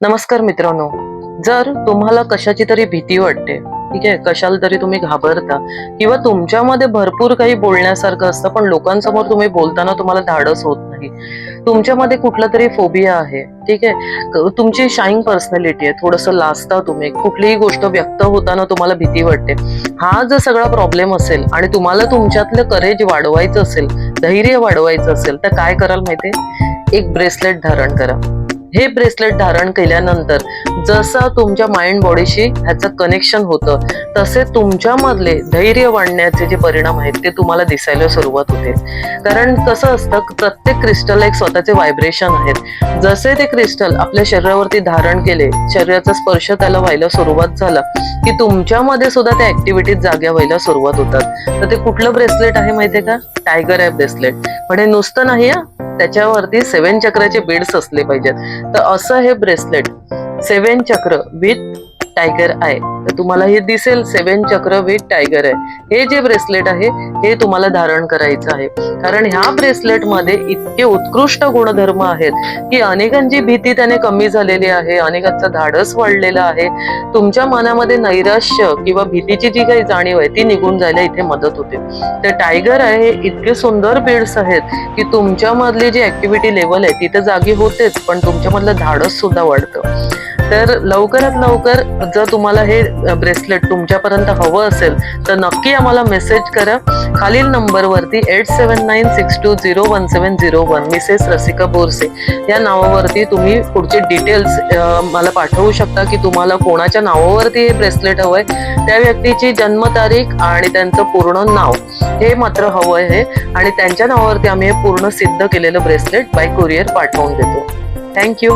नमस्कार मित्रांनो. जर तुम्हाला कशाची तरी भीती वाटते ठीक आहे कशाला तरी तुम्ही घाबरता किंवा तुमच्यामध्ये भरपूर काही बोलण्यासारखं असतं पण लोकांसमोर तुम्ही बोलताना तुम्हाला धाडस होत नाही. तुमच्यामध्ये कुठला तरी फोबिया आहे ठीक आहे. तुमची शाईन पर्सनॅलिटी आहे थोडंसं लाजता तुम्ही कुठलीही गोष्ट व्यक्त होताना तुम्हाला भीती वाटते. हा जर सगळा प्रॉब्लेम असेल आणि तुम्हाला तुमच्यातलं करेज वाढवायचं असेल धैर्य वाढवायचं असेल तर काय कराल माहितीये एक ब्रेसलेट धारण करा. हे ब्रेसलेट धारण केल्यानंतर जसं तुमच्या माइंड बॉडीशी ह्याचं कनेक्शन होतं तसे तुमच्यामधले धैर्य वाढण्याचे जे परिणाम आहेत ते तुम्हाला दिसायला सुरुवात होते. कारण कसं असतं प्रत्येक क्रिस्टलला एक स्वतःचे व्हायब्रेशन आहेत. जसे ते क्रिस्टल आपल्या शरीरावरती धारण केले शरीराचा स्पर्श त्याला व्हायला सुरुवात झाला की तुमच्यामध्ये सुद्धा त्या ऍक्टिव्हिटीज जाग्या व्हायला सुरुवात होतात. तर ते कुठलं ब्रेसलेट आहे माहितीये का? टायगर आहे ब्रेसलेट पण हे नुसतं नाही त्याच्यावरती सेवन चक्राचे बीड्स असले पाहिजेत. तर असं हे ब्रेसलेट सेवन चक्र विथ टायगर आहे. तर तुम्हाला हे दिसेल सेवन चक्र विथ टायगर आहे. हे जे ब्रेसलेट आहे हे तुम्हाला धारण करायचं आहे. कारण ह्या ब्रेसलेटमध्ये इतके उत्कृष्ट गुणधर्म आहेत की अनेकांची भीती त्याने कमी झालेली आहे अनेकांचं धाडस वाढलेलं आहे. तुमच्या मनामध्ये नैराश्य किंवा भीतीची जी काही जाणीव आहे ती निघून जायला इथे मदत होते. तर टायगर आहे हे इतके सुंदर बीड्स आहेत की तुमच्यामधली जी ऍक्टिव्हिटी लेवल आहे ती तर जागी होतेच पण तुमच्यामधलं धाडस सुद्धा वाढतं. तर लवकरात लवकर जर तुम्हाला हे ब्रेसलेट तुमच्यापर्यंत हवं असेल तर नक्की आम्हाला मेसेज करा. खालील नंबरवरती eight seven nine six two zero one seven zero one Mrs Rasika Borse. या नावावरती तुम्ही पुढचे डिटेल्स मला पाठवू शकता की तुम्हाला कोणाच्या नावावरती हे ब्रेसलेट हवंय. त्या व्यक्तीची जन्मतारीख आणि त्यांचं पूर्ण नाव हे मात्र हवं आहे आणि त्यांच्या नावावरती आम्ही हे पूर्ण सिद्ध केलेलं ब्रेसलेट बाय कुरिअर पाठवून देतो. थँक्यू